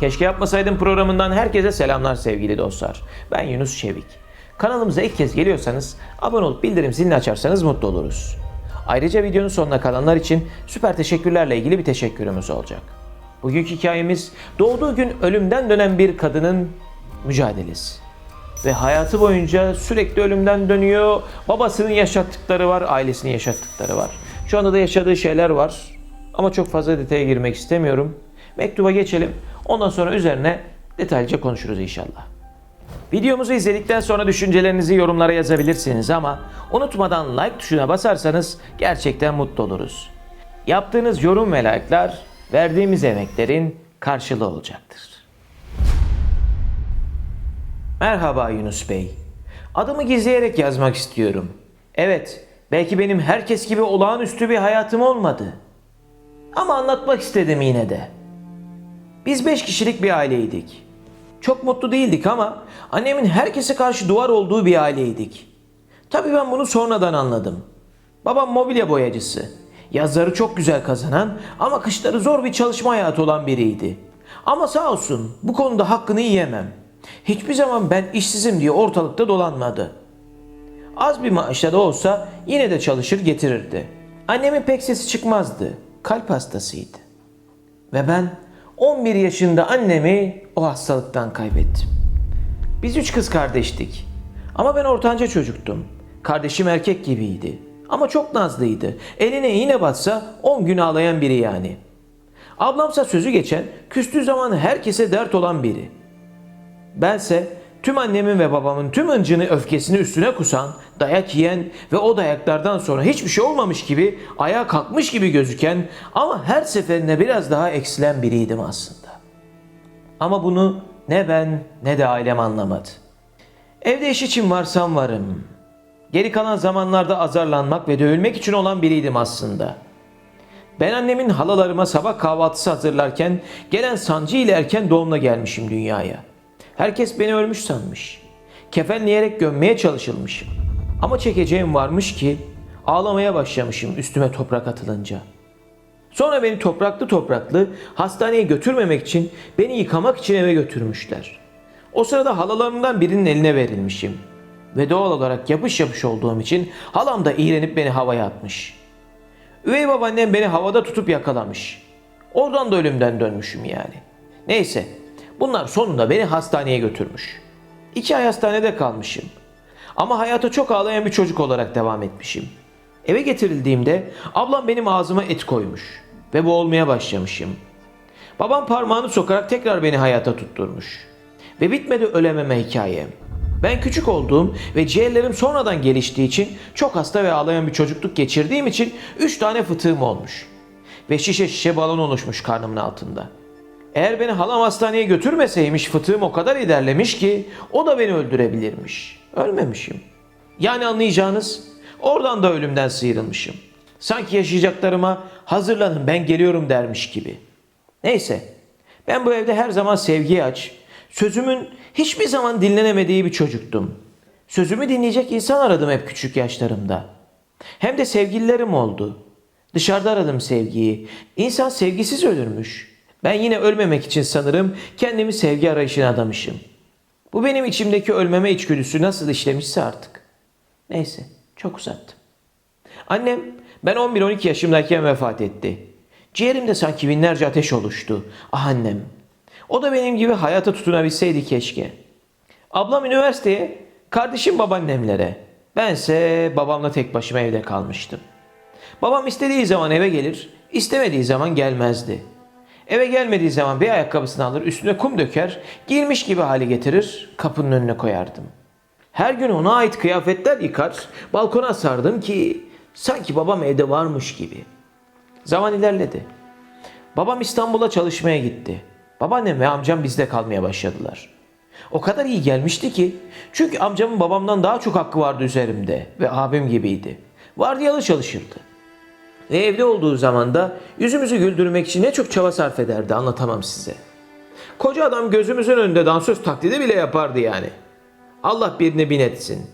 Keşke yapmasaydım programından herkese selamlar sevgili dostlar. Ben Yunus Çevik. Kanalımıza ilk kez geliyorsanız abone olup bildirim zilini açarsanız mutlu oluruz. Ayrıca videonun sonuna kalanlar için süper teşekkürlerle ilgili bir teşekkürümüz olacak. Bugünkü hikayemiz doğduğu gün ölümden dönen bir kadının mücadelesi. Ve hayatı boyunca sürekli ölümden dönüyor. Babasının yaşattıkları var, ailesinin yaşattıkları var. Şu anda da yaşadığı şeyler var. Ama çok fazla detaya girmek istemiyorum. Mektuba geçelim. Ondan sonra üzerine detaylıca konuşuruz inşallah. Videomuzu izledikten sonra düşüncelerinizi yorumlara yazabilirsiniz ama unutmadan like tuşuna basarsanız gerçekten mutlu oluruz. Yaptığınız yorum ve like'lar verdiğimiz emeklerin karşılığı olacaktır. Merhaba Yunus Bey. Adımı gizleyerek yazmak istiyorum. Evet, belki benim herkes gibi olağanüstü bir hayatım olmadı. Ama anlatmak istedim yine de. Biz beş kişilik bir aileydik. Çok mutlu değildik ama annemin herkese karşı duvar olduğu bir aileydik. Tabii ben bunu sonradan anladım. Babam mobilya boyacısı. Yazları çok güzel kazanan ama kışları zor bir çalışma hayatı olan biriydi. Ama sağ olsun bu konuda hakkını yiyemem. Hiçbir zaman ben işsizim diye ortalıkta dolanmadı. Az bir maaşla da olsa yine de çalışır getirirdi. Annemin pek sesi çıkmazdı. Kalp hastasıydı. Ve ben 11 yaşında annemi o hastalıktan kaybettim. Biz üç kız kardeştik. Ama ben ortanca çocuktum. Kardeşim erkek gibiydi. Ama çok nazlıydı. Eline iğne batsa 10 gün ağlayan biri yani. Ablamsa sözü geçen, küstüğü zaman herkese dert olan biri. Bense tüm annemin ve babamın tüm hıncını öfkesini üstüne kusan, dayak yiyen ve o dayaklardan sonra hiçbir şey olmamış gibi ayağa kalkmış gibi gözüken ama her seferinde biraz daha eksilen biriydim aslında. Ama bunu ne ben ne de ailem anlamadı. Evde iş için varsam varım. Geri kalan zamanlarda azarlanmak ve dövülmek için olan biriydim aslında. Ben annemin halalarıma sabah kahvaltısı hazırlarken gelen sancı ile erken doğumla gelmişim dünyaya. Herkes beni ölmüş sanmış. Kefenleyerek gömmeye çalışılmışım. Ama çekeceğim varmış ki ağlamaya başlamışım üstüme toprak atılınca. Sonra beni topraklı topraklı hastaneye götürmemek için beni yıkamak için eve götürmüşler. O sırada halalarımdan birinin eline verilmişim. Ve doğal olarak yapış yapış olduğum için halam da iğrenip beni havaya atmış. Üvey babaannem beni havada tutup yakalamış. Oradan da ölümden dönmüşüm yani. Neyse bunlar sonunda beni hastaneye götürmüş. İki ay hastanede kalmışım. Ama hayata çok ağlayan bir çocuk olarak devam etmişim. Eve getirildiğimde ablam benim ağzıma et koymuş ve boğulmaya başlamışım. Babam parmağını sokarak tekrar beni hayata tutturmuş. Ve bitmedi ölememe hikayem. Ben küçük olduğum ve ciğerlerim sonradan geliştiği için çok hasta ve ağlayan bir çocukluk geçirdiğim için 3 tane fıtığım olmuş. Ve şişe şişe balon oluşmuş karnımın altında. Eğer beni halam hastaneye götürmeseymiş fıtığım o kadar ilerlemiş ki o da beni öldürebilirmiş. Ölmemişim. Yani anlayacağınız oradan da ölümden sıyrılmışım. Sanki yaşayacaklarıma hazırlanın ben geliyorum dermiş gibi. Neyse ben bu evde her zaman sevgiye aç, sözümün hiçbir zaman dinlenemediği bir çocuktum. Sözümü dinleyecek insan aradım hep küçük yaşlarımda. Hem de sevgililerim oldu. Dışarıda aradım sevgiyi. İnsan sevgisiz ölürmüş. Ben yine ölmemek için sanırım kendimi sevgi arayışına adamışım. Bu benim içimdeki ölmeme içgüdüsü nasıl işlemişse artık. Neyse, çok uzattım. Annem ben 11-12 yaşımdayken vefat etti. Ciğerimde sanki binlerce ateş oluştu. Ah annem. O da benim gibi hayata tutunabilseydi keşke. Ablam üniversiteye, kardeşim babaannemlere. Bense babamla tek başıma evde kalmıştım. Babam istediği zaman eve gelir, istemediği zaman gelmezdi. Eve gelmediği zaman bir ayakkabısını alır, üstüne kum döker, giymiş gibi hale getirir, kapının önüne koyardım. Her gün ona ait kıyafetler yıkar, balkona sardım ki sanki babam evde varmış gibi. Zaman ilerledi. Babam İstanbul'a çalışmaya gitti. Babaannem ve amcam bizde kalmaya başladılar. O kadar iyi gelmişti ki çünkü amcamın babamdan daha çok hakkı vardı üzerimde ve abim gibiydi. Vardiyalı çalışırdı. Ve evde olduğu zaman da yüzümüzü güldürmek için ne çok çaba sarf ederdi anlatamam size. Koca adam gözümüzün önünde dansöz taklidi bile yapardı yani. Allah birine bin etsin.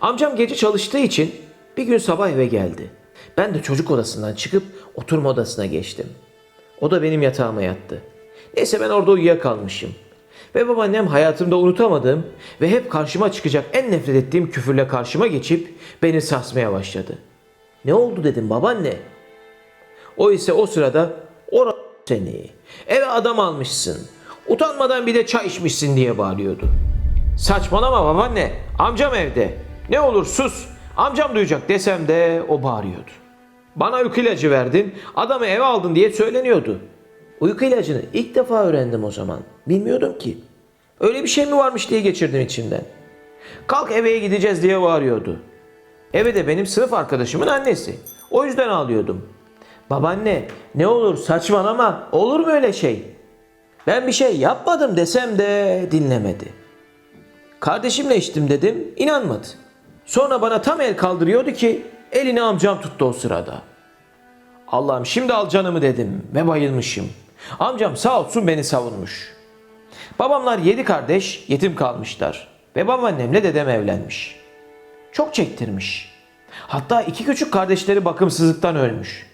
Amcam gece çalıştığı için bir gün sabah eve geldi. Ben de çocuk odasından çıkıp oturma odasına geçtim. O da benim yatağıma yattı. Neyse ben orada uyuyakalmışım. Ve babaannem hayatımda unutamadığım ve hep karşıma çıkacak en nefret ettiğim küfürle karşıma geçip beni sarsmaya başladı. Ne oldu dedim babaanne. O ise o sırada ora seni eve adam almışsın. Utanmadan bir de çay içmişsin diye bağırıyordu. Saçmalama babaanne. Amcam evde. Ne olur sus. Amcam duyacak desem de o bağırıyordu. Bana uyku ilacı verdin, adamı eve aldın diye söyleniyordu. Uyku ilacını ilk defa öğrendim o zaman. Bilmiyordum ki. Öyle bir şey mi varmış diye geçirdim içimden. Kalk eve gideceğiz diye bağırıyordu. Eve de benim sınıf arkadaşımın annesi. O yüzden ağlıyordum. Babaanne ne olur saçmalama olur mu öyle şey? Ben bir şey yapmadım desem de dinlemedi. Kardeşimle içtim dedim inanmadı. Sonra bana tam el kaldırıyordu ki elini amcam tuttu o sırada. Allah'ım şimdi al canımı dedim ve bayılmışım. Amcam sağ olsun beni savunmuş. Babamlar yedi kardeş yetim kalmışlar ve babaannemle dedem evlenmiş. Çok çektirmiş. Hatta iki küçük kardeşleri bakımsızlıktan ölmüş.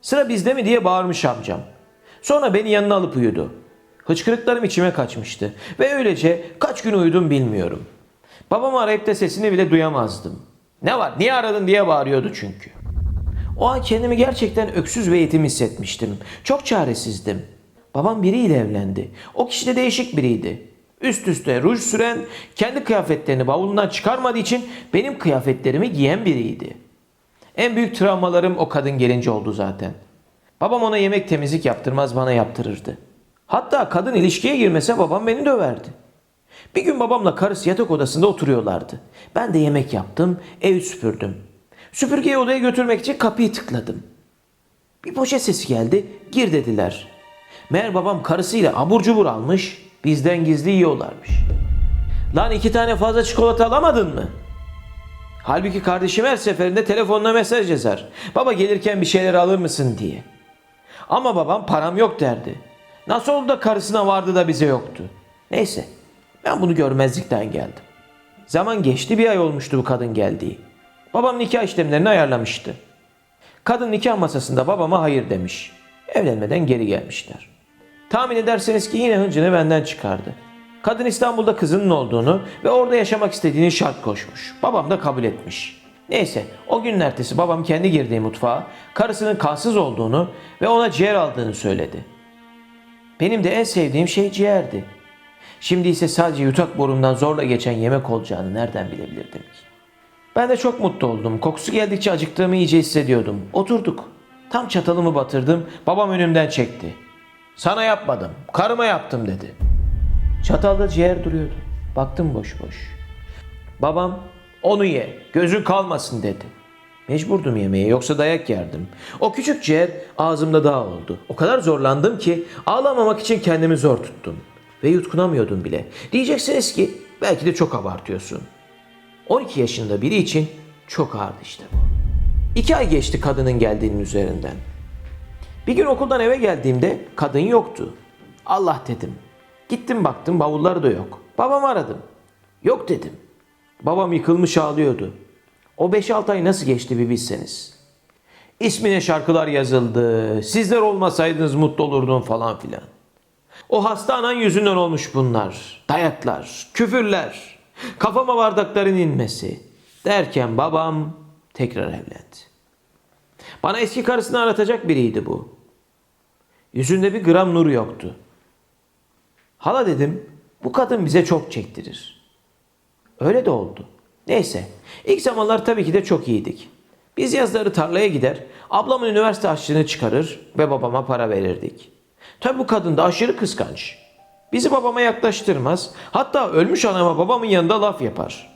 Sıra bizde mi diye bağırmış amcam. Sonra beni yanına alıp uyudu. Hıçkırıklarım içime kaçmıştı ve öylece kaç gün uyudum bilmiyorum. Babamı arayıp da sesini bile duyamazdım. Ne var niye aradın diye bağırıyordu çünkü. O an kendimi gerçekten öksüz ve yetim hissetmiştim. Çok çaresizdim. Babam biriyle evlendi. O kişi de değişik biriydi. Üst üste ruj süren, kendi kıyafetlerini bavulundan çıkarmadığı için benim kıyafetlerimi giyen biriydi. En büyük travmalarım o kadın gelince oldu zaten. Babam ona yemek temizlik yaptırmaz bana yaptırırdı. Hatta kadın ilişkiye girmese babam beni döverdi. Bir gün babamla karısı yatak odasında oturuyorlardı. Ben de yemek yaptım, ev süpürdüm. Süpürgeyi odaya götürmek için kapıyı tıkladım. Bir poşet sesi geldi, gir dediler. Meğer babam karısıyla abur cubur almış, bizden gizli yiyorlarmış. Lan iki tane fazla çikolata alamadın mı? Halbuki kardeşim her seferinde telefonla mesaj yazar. Baba gelirken bir şeyler alır mısın diye. Ama babam param yok derdi. Nasıl oldu da karısına vardı da bize yoktu. Neyse ben bunu görmezlikten geldim. Zaman geçti bir ay olmuştu bu kadın geldiği. Babam nikah işlemlerini ayarlamıştı. Kadın nikah masasında babama hayır demiş. Evlenmeden geri gelmişler. Tahmin ederseniz ki yine hıncını benden çıkardı. Kadın İstanbul'da kızının olduğunu ve orada yaşamak istediğini şart koşmuş. Babam da kabul etmiş. Neyse o günün ertesi babam kendi girdiği mutfağa karısının kansız olduğunu ve ona ciğer aldığını söyledi. Benim de en sevdiğim şey ciğerdi. Şimdi ise sadece yutak borumdan zorla geçen yemek olacağını nereden bilebilirdim ki? Ben de çok mutlu oldum. Kokusu geldikçe acıktığımı iyice hissediyordum. Oturduk. Tam çatalımı batırdım. Babam önümden çekti. Sana yapmadım. Karıma yaptım dedi. Çatalda ciğer duruyordu. Baktım boş boş. Babam onu ye. Gözün kalmasın dedi. Mecburdum yemeye yoksa dayak yerdim. O küçük ciğer ağzımda dağ oldu. O kadar zorlandım ki ağlamamak için kendimi zor tuttum. Ve yutkunamıyordum bile. Diyeceksiniz ki belki de çok abartıyorsun. 12 yaşında biri için çok ağırdı işte bu. İki ay geçti kadının geldiğinin üzerinden. Bir gün okuldan eve geldiğimde kadın yoktu. Allah dedim. Gittim baktım bavulları da yok. Babamı aradım. Yok dedim. Babam yıkılmış ağlıyordu. O 5-6 ay nasıl geçti bir bilseniz. İsmine şarkılar yazıldı. Sizler olmasaydınız mutlu olurdum falan filan. O hasta anan yüzünden olmuş bunlar. Dayaklar, küfürler, kafama bardakların inmesi. Derken babam tekrar evlendi. Bana eski karısını aratacak biriydi bu. Yüzünde bir gram nur yoktu. Hala dedim, bu kadın bize çok çektirir. Öyle de oldu. Neyse, ilk zamanlar tabii ki de çok iyiydik. Biz yazları tarlaya gider, ablamın üniversite harçlığını çıkarır ve babama para verirdik. Tabii bu kadın da aşırı kıskanç. Bizi babama yaklaştırmaz, hatta ölmüş anama babamın yanında laf yapar.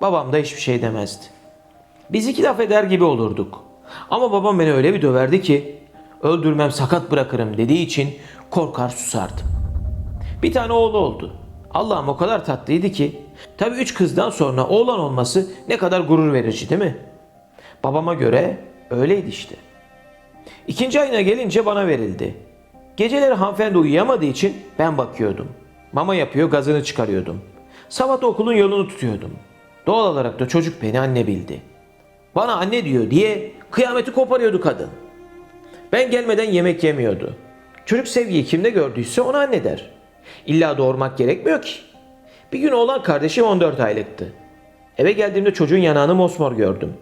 Babam da hiçbir şey demezdi. Biz iki laf eder gibi olurduk. Ama babam beni öyle bir döverdi ki öldürmem sakat bırakırım dediği için korkar susardım. Bir tane oğlu oldu. Allah'ım o kadar tatlıydı ki. Tabii üç kızdan sonra oğlan olması ne kadar gurur verici değil mi? Babama göre öyleydi işte. İkinci ayına gelince bana verildi. Geceleri hanımefendi uyuyamadığı için ben bakıyordum. Mama yapıyor gazını çıkarıyordum. Sabah da okulun yolunu tutuyordum. Doğal olarak da çocuk beni anne bildi. Bana anne diyor diye kıyameti koparıyordu kadın. Ben gelmeden yemek yemiyordu. Çocuk sevgiyi kimde gördüyse onu anne der. İlla doğurmak gerekmiyor ki. Bir gün oğlan kardeşim 14 aylıktı. Eve geldiğimde çocuğun yanağını mosmor gördüm.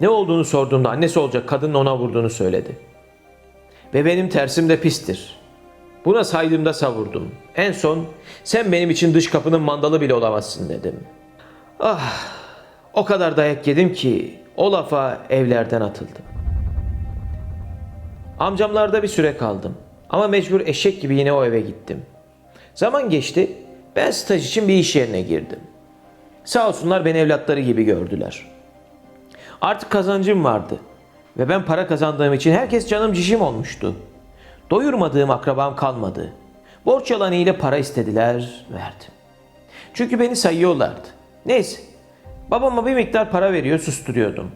Ne olduğunu sorduğumda annesi olacak kadının ona vurduğunu söyledi. Ve benim tersim de pistir. Buna saydığımda savurdum. En son sen benim için dış kapının mandalı bile olamazsın dedim. Ah o kadar dayak yedim ki o lafa evlerden atıldım. Amcamlarda bir süre kaldım. Ama mecbur eşek gibi yine o eve gittim. Zaman geçti. Ben staj için bir iş yerine girdim. Sağ olsunlar beni evlatları gibi gördüler. Artık kazancım vardı. Ve ben para kazandığım için herkes canım cişim olmuştu. Doyurmadığım akrabam kalmadı. Borç yalanı ile para istediler, verdim. Çünkü beni sayıyorlardı. Neyse, babama bir miktar para veriyor, susturuyordum.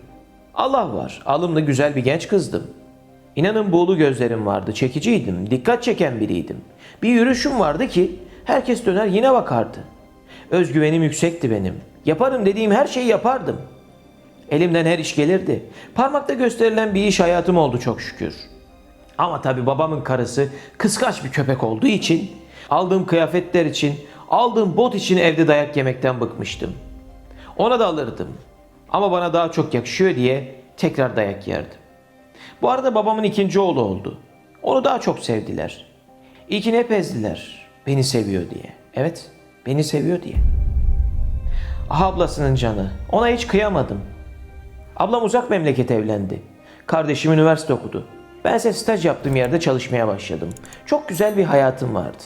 Allah var, alımlı güzel bir genç kızdım. İnanın buğulu gözlerim vardı, çekiciydim, dikkat çeken biriydim. Bir yürüyüşüm vardı ki herkes döner yine bakardı. Özgüvenim yüksekti benim. Yaparım dediğim her şeyi yapardım. Elimden her iş gelirdi. Parmakta gösterilen bir iş hayatım oldu çok şükür. Ama tabi babamın karısı kıskaç bir köpek olduğu için aldığım kıyafetler için, aldığım bot için evde dayak yemekten bıkmıştım. Ona da alırdım. Ama bana daha çok yakışıyor diye tekrar dayak yerdim. Bu arada babamın ikinci oğlu oldu. Onu daha çok sevdiler. İlkini hep ezdiler. Beni seviyor diye. Evet, beni seviyor diye. Ah ablasının canı. Ona hiç kıyamadım. Ablam uzak memleket evlendi. Kardeşim üniversite okudu. Bense staj yaptığım yerde çalışmaya başladım. Çok güzel bir hayatım vardı.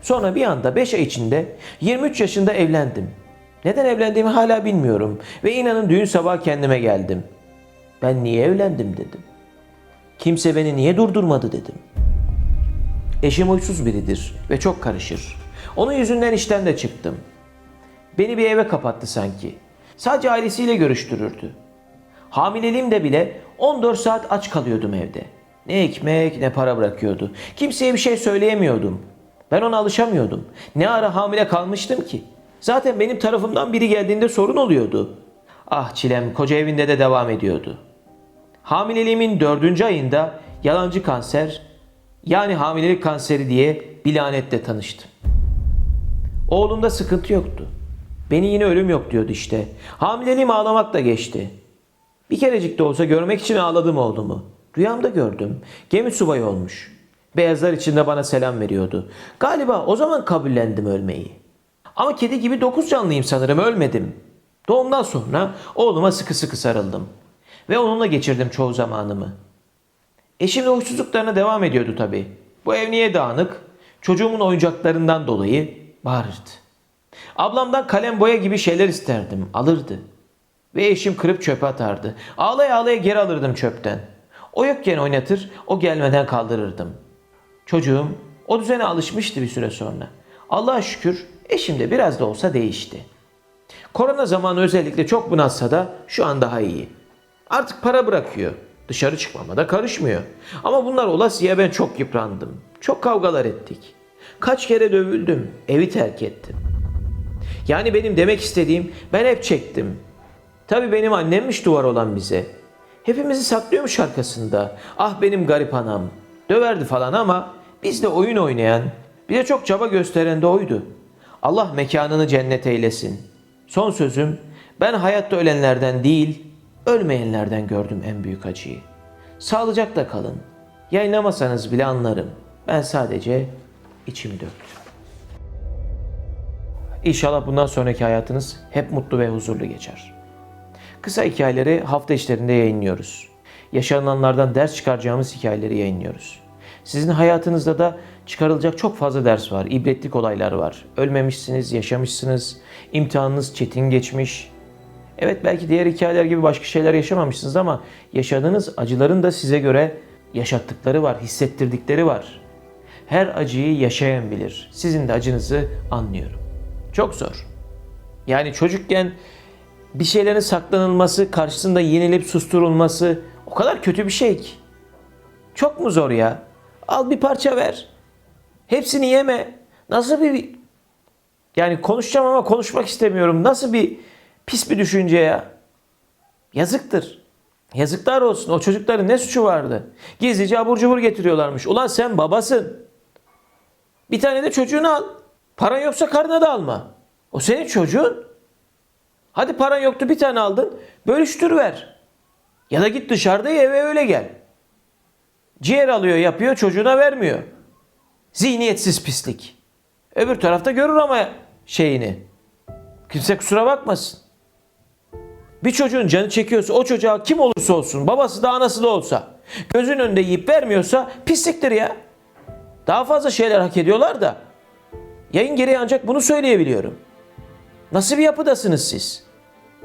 Sonra bir anda 5 ay içinde 23 yaşında evlendim. Neden evlendiğimi hala bilmiyorum ve inanın düğün sabahı kendime geldim. Ben niye evlendim dedim. Kimse beni niye durdurmadı dedim. Eşim huysuz biridir ve çok karışır. Onun yüzünden işten de çıktım. Beni bir eve kapattı sanki. Sadece ailesiyle görüştürürdü. Hamileliğimde bile 14 saat aç kalıyordum evde. Ne ekmek ne para bırakıyordu. Kimseye bir şey söyleyemiyordum. Ben ona alışamıyordum. Ne ara hamile kalmıştım ki? Zaten benim tarafımdan biri geldiğinde sorun oluyordu. Ah çilem koca evinde de devam ediyordu. Hamileliğimin dördüncü ayında yalancı kanser yani hamilelik kanseri diye bir lanetle tanıştım. Oğlumda sıkıntı yoktu. Beni yine ölüm yok diyordu işte. Hamileliğim ağlamakla geçti. Bir kerecik de olsa görmek için ağladım oğlumu. Rüyamda gördüm. Gemi subayı olmuş. Beyazlar içinde bana selam veriyordu. Galiba o zaman kabullendim ölmeyi. Ama kedi gibi dokuz canlıyım sanırım ölmedim. Doğumdan sonra oğluma sıkı sıkı sarıldım. Ve onunla geçirdim çoğu zamanımı. Eşim de huysuzluklarına devam ediyordu tabii. Bu ev niye dağınık? Çocuğumun oyuncaklarından dolayı bağırırdı. Ablamdan kalem boya gibi şeyler isterdim. Alırdı. Ve eşim kırıp çöpe atardı. Ağlaya ağlaya geri alırdım çöpten. O yokken oynatır, o gelmeden kaldırırdım. Çocuğum o düzene alışmıştı bir süre sonra. Allah'a şükür eşim de biraz da olsa değişti. Korona zamanı özellikle çok bunalsa da şu an daha iyi. Artık para bırakıyor. Dışarı çıkmama da karışmıyor. Ama bunlar olasıya ben çok yıprandım. Çok kavgalar ettik. Kaç kere dövüldüm. Evi terk ettim. Yani benim demek istediğim ben hep çektim. Tabii benim annemmiş duvar olan bize. Hepimizi saklıyormuş arkasında. Ah benim garip anam. Döverdi falan ama bizle oyun oynayan, bize çok çaba gösteren de oydu. Allah mekanını cennet eylesin. Son sözüm ben hayatta ölenlerden değil, ölmeyenlerden gördüm en büyük acıyı. Sağlıcakla kalın. Yayınlamasanız bile anlarım. Ben sadece içim döktüm. İnşallah bundan sonraki hayatınız hep mutlu ve huzurlu geçer. Kısa hikayeleri hafta içlerinde yayınlıyoruz. Yaşananlardan ders çıkaracağımız hikayeleri yayınlıyoruz. Sizin hayatınızda da çıkarılacak çok fazla ders var, ibretlik olaylar var. Ölmemişsiniz, yaşamışsınız, imtihanınız çetin geçmiş. Evet belki diğer hikayeler gibi başka şeyler yaşamamışsınız ama yaşadığınız acıların da size göre yaşattıkları var, hissettirdikleri var. Her acıyı yaşayan bilir. Sizin de acınızı anlıyorum. Çok zor. Yani çocukken bir şeylerin saklanılması, karşısında yenilip susturulması o kadar kötü bir şey ki. Çok mu zor ya? Al bir parça ver. Hepsini yeme. Nasıl bir yani konuşacağım ama konuşmak istemiyorum. Nasıl bir pis bir düşünce ya? Yazıktır. Yazıklar olsun o çocukların ne suçu vardı? Gizlice abur cubur getiriyorlarmış. Ulan sen babasın. Bir tane de çocuğunu al. Paran yoksa karına da alma. O senin çocuğun. Hadi paran yoktu bir tane aldın. Bölüştür ver. Ya da git dışarıda ye eve öyle gel. Ciğer alıyor yapıyor çocuğuna vermiyor. Zihniyetsiz pislik. Öbür tarafta görür ama şeyini. Kimse kusura bakmasın. Bir çocuğun canı çekiyorsa o çocuğa kim olursa olsun babası da anası da olsa gözün önünde yiyip vermiyorsa pisliktir ya. Daha fazla şeyler hak ediyorlar da yayın gereği ancak bunu söyleyebiliyorum. Nasıl bir yapıdasınız siz?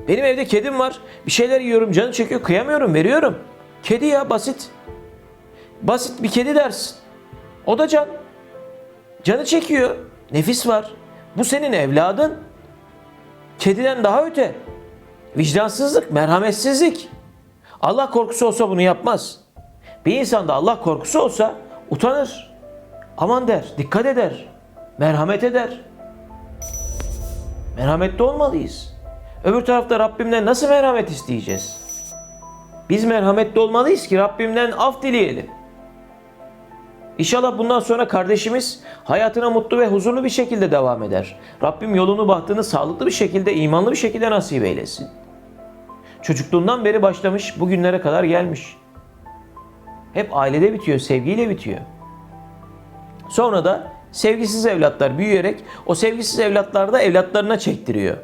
Benim evde kedim var. Bir şeyler yiyorum canı çekiyor kıyamıyorum veriyorum. Kedi ya basit. Basit bir kedi dersin. O da can. Canı çekiyor. Nefis var. Bu senin evladın. Kediden daha öte. Vicdansızlık, merhametsizlik. Allah korkusu olsa bunu yapmaz. Bir insanda Allah korkusu olsa utanır. Aman der, dikkat eder. Merhamet eder. Merhametli olmalıyız. Öbür tarafta Rabbimden nasıl merhamet isteyeceğiz? Biz merhametli olmalıyız ki Rabbimden af dileyelim. İnşallah bundan sonra kardeşimiz hayatına mutlu ve huzurlu bir şekilde devam eder. Rabbim yolunu bahtını sağlıklı bir şekilde, imanlı bir şekilde nasip eylesin. Çocukluğundan beri başlamış, bugünlere kadar gelmiş. Hep ailede bitiyor, sevgiyle bitiyor. Sonra da sevgisiz evlatlar büyüyerek o sevgisiz evlatlar da evlatlarına çektiriyor.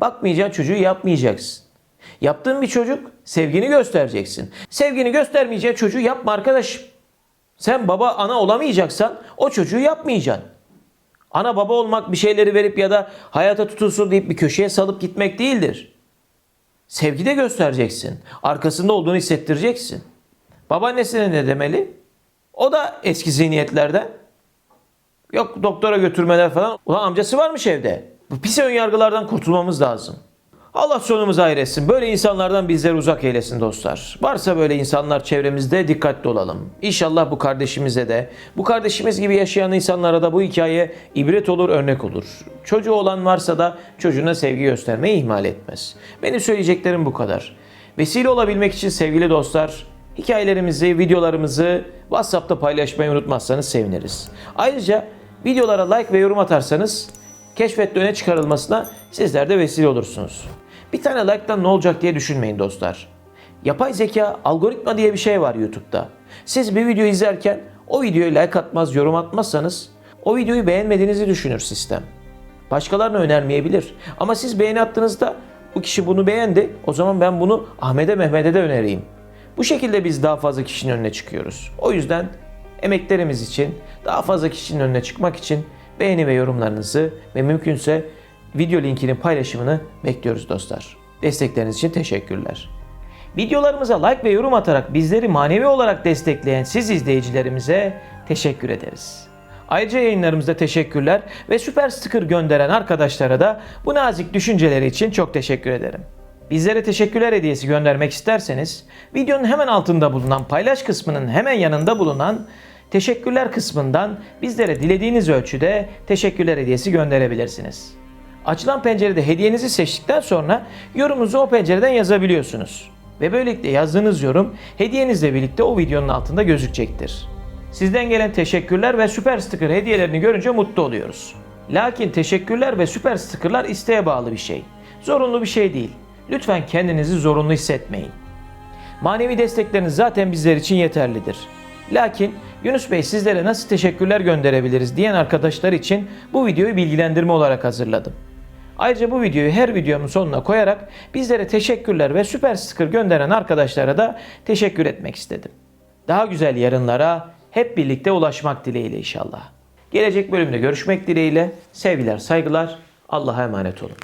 Bakmayacaksın çocuğu yapmayacaksın. Yaptığın bir çocuk sevgini göstereceksin. Sevgini göstermeyeceğin çocuğu yapma arkadaşım. Sen baba ana olamayacaksan o çocuğu yapmayacaksın. Ana baba olmak bir şeyleri verip ya da hayata tutulsun deyip bir köşeye salıp gitmek değildir. Sevgi de göstereceksin. Arkasında olduğunu hissettireceksin. Babaannesine ne demeli? O da eski zihniyetlerden. Yok doktora götürmeler falan. Ulan amcası varmış evde. Bu pis önyargılardan kurtulmamız lazım. Allah sonumuzu hayır etsin. Böyle insanlardan bizleri uzak eylesin dostlar. Varsa böyle insanlar çevremizde dikkatli olalım. İnşallah bu kardeşimize de, bu kardeşimiz gibi yaşayan insanlara da bu hikaye ibret olur, örnek olur. Çocuğu olan varsa da çocuğuna sevgi göstermeyi ihmal etmez. Benim söyleyeceklerim bu kadar. Vesile olabilmek için sevgili dostlar, hikayelerimizi, videolarımızı WhatsApp'ta paylaşmayı unutmazsanız seviniriz. Ayrıca videolara like ve yorum atarsanız keşfette öne çıkarılmasına sizler de vesile olursunuz. Bir tane like'tan ne olacak diye düşünmeyin dostlar. Yapay zeka, algoritma diye bir şey var YouTube'da. Siz bir video izlerken o videoya like atmaz, yorum atmazsanız o videoyu beğenmediğinizi düşünür sistem. Başkalarına önermeyebilir. Ama siz beğeni attığınızda bu kişi bunu beğendi. O zaman ben bunu Ahmet'e Mehmet'e de önereyim. Bu şekilde biz daha fazla kişinin önüne çıkıyoruz. O yüzden emeklerimiz için, daha fazla kişinin önüne çıkmak için beğeni ve yorumlarınızı ve mümkünse video linkinin paylaşımını bekliyoruz dostlar. Destekleriniz için teşekkürler. Videolarımıza like ve yorum atarak bizleri manevi olarak destekleyen siz izleyicilerimize teşekkür ederiz. Ayrıca yayınlarımızda teşekkürler ve süper sticker gönderen arkadaşlara da bu nazik düşünceleri için çok teşekkür ederim. Bizlere teşekkürler hediyesi göndermek isterseniz videonun hemen altında bulunan paylaş kısmının hemen yanında bulunan teşekkürler kısmından bizlere dilediğiniz ölçüde teşekkürler hediyesi gönderebilirsiniz. Açılan pencerede hediyenizi seçtikten sonra yorumunuzu o pencereden yazabiliyorsunuz. Ve böylelikle yazdığınız yorum hediyenizle birlikte o videonun altında gözükecektir. Sizden gelen teşekkürler ve süper sticker hediyelerini görünce mutlu oluyoruz. Lakin teşekkürler ve süper stickerlar isteğe bağlı bir şey. Zorunlu bir şey değil. Lütfen kendinizi zorunlu hissetmeyin. Manevi destekleriniz zaten bizler için yeterlidir. Lakin Yunus Bey sizlere nasıl teşekkürler gönderebiliriz diyen arkadaşlar için bu videoyu bilgilendirme olarak hazırladım. Ayrıca bu videoyu her videomun sonuna koyarak bizlere teşekkürler ve süper sticker gönderen arkadaşlara da teşekkür etmek istedim. Daha güzel yarınlara hep birlikte ulaşmak dileğiyle inşallah. Gelecek bölümde görüşmek dileğiyle sevgiler, saygılar, Allah'a emanet olun.